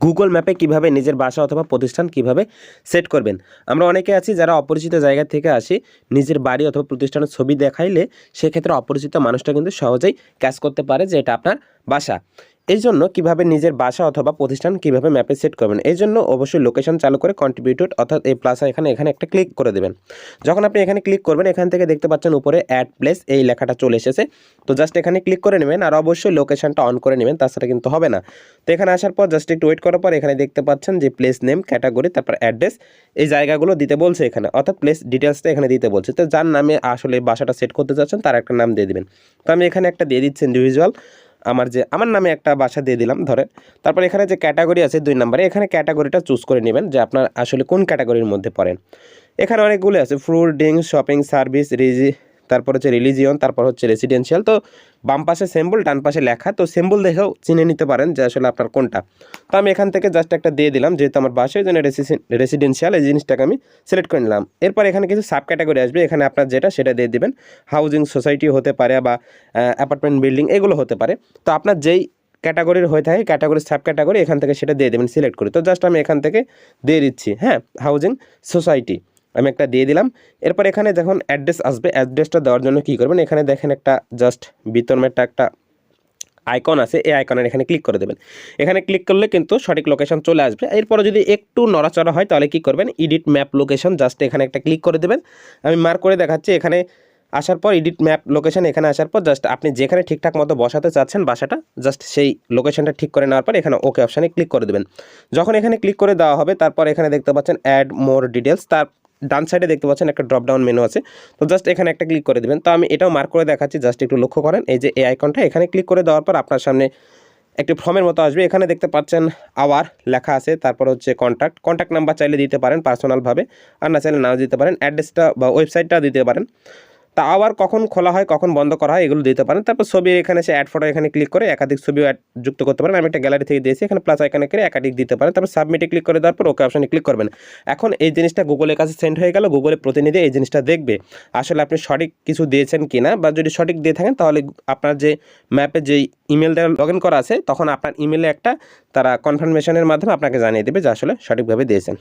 Google ম্যাপে কীভাবে নিজের বাসা অথবা প্রতিষ্ঠান কীভাবে সেট করবেন? আমরা অনেকে আছি যারা অপরিচিত জায়গা থেকে আসি, নিজের বাড়ি অথবা প্রতিষ্ঠানের ছবি দেখাইলে সেক্ষেত্রে অপরিচিত মানুষটা কিন্তু সহজেই ক্যাচ করতে পারে যে এটা আপনার বাসা এই জন্য কীভাবে নিজের বাসা অথবা প্রতিষ্ঠান কীভাবে ম্যাপে সেট করবেন? এই জন্য অবশ্যই লোকেশন চালু করে কন্ট্রিবিউটেড অর্থাৎ এই প্লাস এখানে এখানে একটা ক্লিক করে দেবেন। যখন আপনি এখানে ক্লিক করবেন, এখান থেকে দেখতে পাচ্ছেন উপরে অ্যাড প্লেস এই লেখাটা চলে এসেছে। তো জাস্ট এখানে ক্লিক করে নেবেন আর অবশ্যই লোকেশনটা অন করে নেবেন, তাছাড়া কিন্তু হবে না। তো এখানে আসার পর জাস্ট একটু ওয়েট করার পর এখানে দেখতে পাচ্ছেন যে প্লেস নেম ক্যাটাগরি তারপর অ্যাড্রেস এই জায়গাগুলো দিতে বলছে এখানে। অর্থাৎ প্লেস ডিটেলসটা এখানে দিতে বলছে। তো যার নামে আসলে বাসাটা সেট করতে চাচ্ছেন, তার একটা নাম দিয়ে দেবেন। তো আমি এখানে একটা দিয়ে দিচ্ছি ইন্ডিভিজুয়াল আমার যে, আমার নামে একটা বাসা দিয়ে দিলাম ধরে তারপর এখানে যে ক্যাটাগরি আছে দুই নম্বরে এখানে ক্যাটাগরিটা চুজ করে নেবেন যে আপনার আসলে কোন ক্যাটাগরির মধ্যে পড়েন। এখানে অনেকগুলো আছে ফ্রুট ড্রিঙ্কস শপিং সার্ভিস রিজি তারপর হচ্ছে রিলিজিয়ন তারপর হচ্ছে রেসিডেন্সিয়াল তো বাম পাশে সিম্বল ডান পাশে লেখা, তো সিম্বল দেখেও চিনে নিতে পারেন যে আসলে আপনার কোনটা। তো আমি এখান থেকে জাস্ট একটা দিয়ে দিলাম, যেহেতু আমার বাসায় জন্য রেসিডেন্সিয়াল এই জিনিসটাকে আমি সিলেক্ট করে নিলাম। এরপর এখানে কিছু সাব ক্যাটাগরি আসবে, এখানে আপনার যেটা, সেটা দিয়ে দেবেন। হাউজিং সোসাইটি হতে পারে বা অ্যাপার্টমেন্ট বিল্ডিং এগুলো হতে পারে। তো আপনার যেই ক্যাটাগরির হয়ে থাকে ক্যাটাগরি সাব ক্যাটাগরি এখান থেকে সেটা দিয়ে দেবেন সিলেক্ট করে। তো জাস্ট আমি এখান থেকে দিয়ে দিচ্ছি হ্যাঁ হাউজিং সোসাইটি আমি একটা দিয়ে দিলাম। এরপর এখানে যখন অ্যাড্রেস আসবে অ্যাড্রেসটা দেওয়ার জন্য কী করবেন? এখানে দেখেন একটা জাস্ট বিতর্মেরটা একটা আইকন আছে। এই আইকনের এখানে ক্লিক করে দেবেন। এখানে ক্লিক করলে কিন্তু সঠিক লোকেশন চলে আসবে। এরপরে যদি একটু নড়াচড়া হয়, তাহলে কী করবেন? এডিট ম্যাপ লোকেশন জাস্ট এখানে একটা ক্লিক করে দেবেন। আমি মার্ক করে দেখাচ্ছি, এখানে আসার পর এডিট ম্যাপ লোকেশন এখানে আসার পর জাস্ট আপনি যেখানে ঠিকঠাক মতো বসাতে চাচ্ছেন বাসাটা জাস্ট সেই লোকেশনটা ঠিক করে নেওয়ার পর এখানে ওকে অপশানে ক্লিক করে দেবেন। যখন এখানে ক্লিক করে দেওয়া হবে, তারপর এখানে দেখতে পাচ্ছেন অ্যাড মোর ডিটেলস তার ডান সাইডে দেখতে পাচ্ছেন একটা ড্রপ ডাউন মেনু আছে। তো জাস্ট এখানে একটা ক্লিক করে দেবেন। তো আমি এটাও মার্ক করে দেখাচ্ছি। জাস্ট একটু লক্ষ্য করেন, এই যে এই আইকনটা এখানে ক্লিক করে দেওয়ার পর আপনার সামনে একটি ফর্মের মতো আসবে। এখানে দেখতে পাচ্ছেন আওয়ার লেখা আছে, তারপর হচ্ছে কন্ট্যাক্ট কন্ট্যাক্ট নাম্বার চাইলে দিতে পারেন পার্সোনালভাবে আর না চাইলে নাও দিতে পারেন। অ্যাড্রেসটা বা ওয়েবসাইটটা দিতে পারেন। তা আবার কখন খোলা হয়, কখন বন্ধ করা হয়, এগুলো দিতে পারেন। তারপর ছবি এখানে সে অ্যাড ফটো এখানে ক্লিক করে একাধিক ছবিও যুক্ত করতে পারেন। আমি একটা গ্যালারি থেকে দিয়েছি, এখানে প্লাস এখানে করে একাধিক দিতে পারেন। তারপর সাবমিটে ক্লিক করে দেওয়ার পর ওকে অপশানে ক্লিক করবেন। এখন এই জিনিসটা গুগলের কাছে সেন্ড হয়ে গেল গুগলের প্রতিনিধি এই জিনিসটা দেখবে। আসলে আপনি সঠিক কিছু দিয়েছেন কিনা বা যদি সঠিক দিয়ে থাকেন, তাহলে আপনার যে ম্যাপে যেই ইমেল দ্বারা লগ ইন করা আছে, তখন আপনার ইমেলে একটা তারা কনফার্মেশনের মাধ্যমে আপনাকে জানিয়ে দেবে যে আসলে সঠিকভাবে দিয়েছেন।